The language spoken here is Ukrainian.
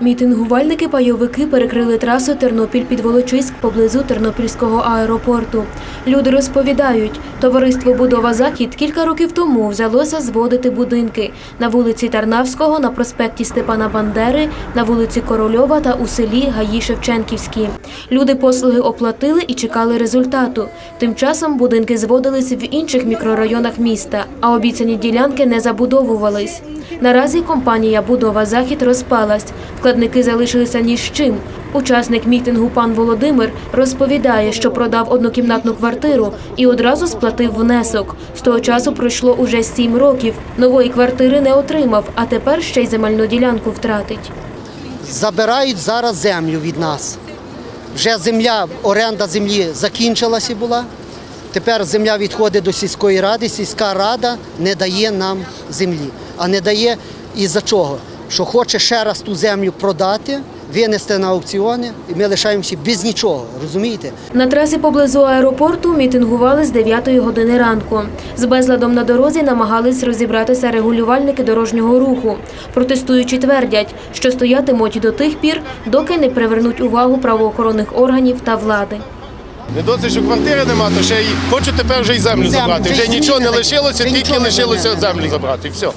Мітингувальники-пайовики перекрили трасу Тернопіль-Підволочиськ поблизу Тернопільського аеропорту. Люди розповідають, товариство Будова Захід кілька років тому взялося зводити будинки на вулиці Тарнавського, на проспекті Степана Бандери, на вулиці Корольова та у селі Гаї Шевченківські. Люди послуги оплатили і чекали результату. Тим часом будинки зводились в інших мікрорайонах міста, а обіцяні ділянки не забудовувались. Наразі компанія Будова Захід розпалась. Вкладники залишилися ні з чим. Учасник мітингу пан Володимир розповідає, що продав однокімнатну квартиру і одразу сплатив внесок. З того часу пройшло уже сім років. Нової квартири не отримав, а тепер ще й земельну ділянку втратить. забирають зараз землю від нас. Вже земля, оренда землі закінчилася була. Тепер земля відходить до сільської ради. Сільська рада не дає нам землі. А не дає із-за чого? Що хоче ще раз ту землю продати, винести на аукціони, і ми лишаємося без нічого. Розумієте? На трасі поблизу аеропорту мітингували з 9 години ранку. З безладом на дорозі намагались розібратися регулювальники дорожнього руху. Протестуючі твердять, що стоятимуть до тих пір, доки не привернуть увагу правоохоронних органів та влади. Не досить, що квартири нема, то ще й хочу тепер вже й землю Землю, забрати. вже Вже нічого не лишилося, тільки лишилося землю забрати. Все.